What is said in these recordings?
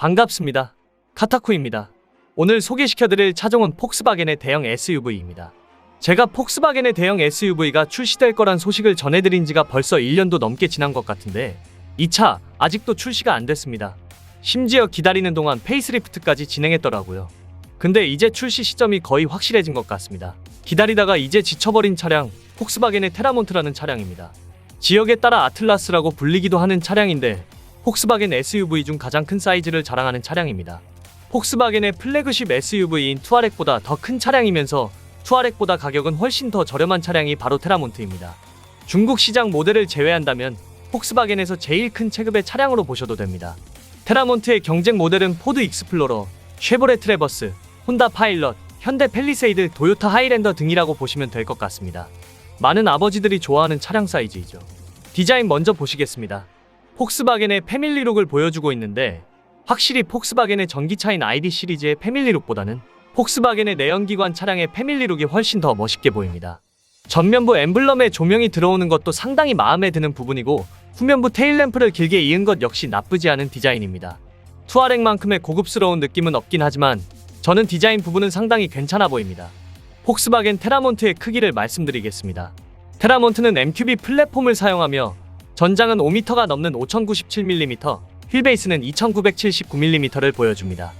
반갑습니다. 카타쿠입니다. 오늘 소개시켜드릴 차종은 폭스바겐의 대형 SUV입니다. 제가 폭스바겐의 대형 SUV가 출시될 거란 소식을 전해드린 지가 벌써 1년도 넘게 지난 것 같은데 이 차 아직도 출시가 안 됐습니다. 심지어 기다리는 동안 페이스리프트까지 진행했더라고요. 근데 이제 출시 시점이 거의 확실해진 것 같습니다. 기다리다가 이제 지쳐버린 차량 폭스바겐의 테라몬트라는 차량입니다. 지역에 따라 아틀라스라고 불리기도 하는 차량인데 폭스바겐 SUV 중 가장 큰 사이즈를 자랑하는 차량입니다. 폭스바겐의 플래그십 SUV인 투아렉보다 더 큰 차량이면서 투아렉보다 가격은 훨씬 더 저렴한 차량이 바로 테라몬트입니다. 중국 시장 모델을 제외한다면 폭스바겐에서 제일 큰 체급의 차량으로 보셔도 됩니다. 테라몬트의 경쟁 모델은 포드 익스플로러, 쉐보레 트레버스, 혼다 파일럿, 현대 펠리세이드, 도요타 하이랜더 등이라고 보시면 될 것 같습니다. 많은 아버지들이 좋아하는 차량 사이즈이죠. 디자인 먼저 보시겠습니다. 폭스바겐의 패밀리룩을 보여주고 있는데 확실히 폭스바겐의 전기차인 ID 시리즈의 패밀리룩보다는 폭스바겐의 내연기관 차량의 패밀리룩이 훨씬 더 멋있게 보입니다. 전면부 엠블럼에 조명이 들어오는 것도 상당히 마음에 드는 부분이고 후면부 테일램프를 길게 이은 것 역시 나쁘지 않은 디자인입니다. 투아렉만큼의 고급스러운 느낌은 없긴 하지만 저는 디자인 부분은 상당히 괜찮아 보입니다. 폭스바겐 테라몬트의 크기를 말씀드리겠습니다. 테라몬트는 MQB 플랫폼을 사용하며 전장은 5m가 넘는 5097mm, 휠베이스는 2979mm를 보여줍니다.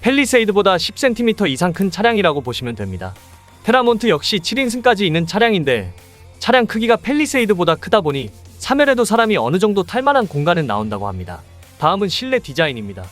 펠리세이드보다 10cm 이상 큰 차량이라고 보시면 됩니다. 테라몬트 역시 7인승까지 있는 차량인데 차량 크기가 펠리세이드보다 크다 보니 3열에도 사람이 어느 정도 탈만한 공간은 나온다고 합니다. 다음은 실내 디자인입니다.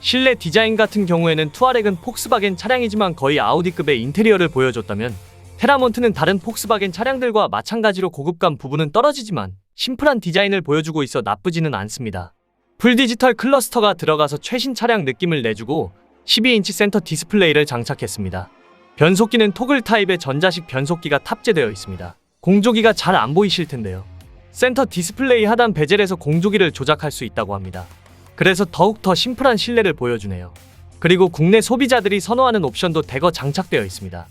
실내 디자인 같은 경우에는 투아렉은 폭스바겐 차량이지만 거의 아우디급의 인테리어를 보여줬다면 테라몬트는 다른 폭스바겐 차량들과 마찬가지로 고급감 부분은 떨어지지만 심플한 디자인을 보여주고 있어 나쁘지는 않습니다. 풀 디지털 클러스터가 들어가서 최신 차량 느낌을 내주고 12인치 센터 디스플레이를 장착했습니다. 변속기는 토글 타입의 전자식 변속기가 탑재되어 있습니다. 공조기가 잘 안 보이실 텐데요. 센터 디스플레이 하단 베젤에서 공조기를 조작할 수 있다고 합니다. 그래서 더욱 더 심플한 실내를 보여주네요. 그리고 국내 소비자들이 선호하는 옵션도 대거 장착되어 있습니다.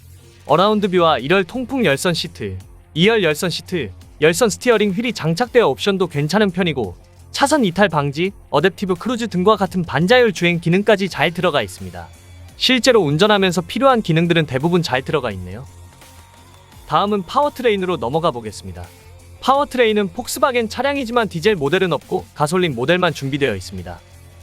어라운드 뷰와 1열 통풍 열선 시트, 2열 열선 시트, 열선 스티어링 휠이 장착되어 옵션도 괜찮은 편이고 차선 이탈 방지, 어댑티브 크루즈 등과 같은 반자율 주행 기능까지 잘 들어가 있습니다. 실제로 운전하면서 필요한 기능들은 대부분 잘 들어가 있네요. 다음은 파워트레인으로 넘어가 보겠습니다. 파워트레인은 폭스바겐 차량이지만 디젤 모델은 없고 가솔린 모델만 준비되어 있습니다.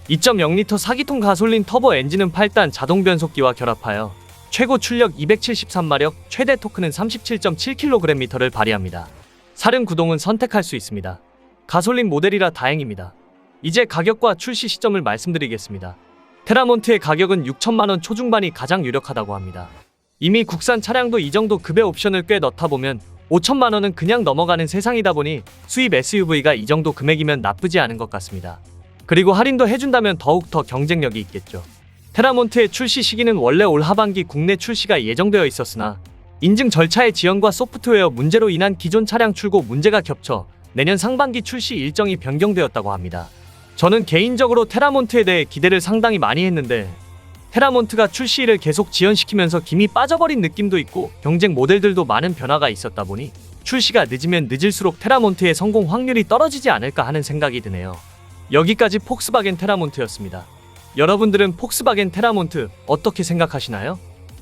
2.0L 4기통 가솔린 터보 엔진은 8단 자동 변속기와 결합하여 최고 출력 273마력, 최대 토크는 37.7kgm를 발휘합니다. 사륜 구동은 선택할 수 있습니다. 가솔린 모델이라 다행입니다. 이제 가격과 출시 시점을 말씀드리겠습니다. 테라몬트의 가격은 6천만 원 초중반이 가장 유력하다고 합니다. 이미 국산 차량도 이 정도 급의 옵션을 꽤 넣다 보면 5천만 원은 그냥 넘어가는 세상이다 보니 수입 SUV가 이 정도 금액이면 나쁘지 않은 것 같습니다. 그리고 할인도 해준다면 더욱 더 경쟁력이 있겠죠. 테라몬트의 출시 시기는 원래 올 하반기 국내 출시가 예정되어 있었으나 인증 절차의 지연과 소프트웨어 문제로 인한 기존 차량 출고 문제가 겹쳐 내년 상반기 출시 일정이 변경되었다고 합니다. 저는 개인적으로 테라몬트에 대해 기대를 상당히 많이 했는데 테라몬트가 출시일을 계속 지연시키면서 김이 빠져버린 느낌도 있고 경쟁 모델들도 많은 변화가 있었다 보니 출시가 늦으면 늦을수록 테라몬트의 성공 확률이 떨어지지 않을까 하는 생각이 드네요. 여기까지 폭스바겐 테라몬트였습니다. 여러분들은 폭스바겐 테라몬트 어떻게 생각하시나요?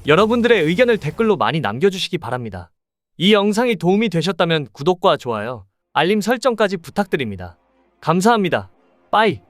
여러분들의 의견을 댓글로 많이 남겨주시기 바랍니다. 이 영상이 도움이 되셨다면 구독과 좋아요, 알림 설정까지 부탁드립니다. 감사합니다. 빠이!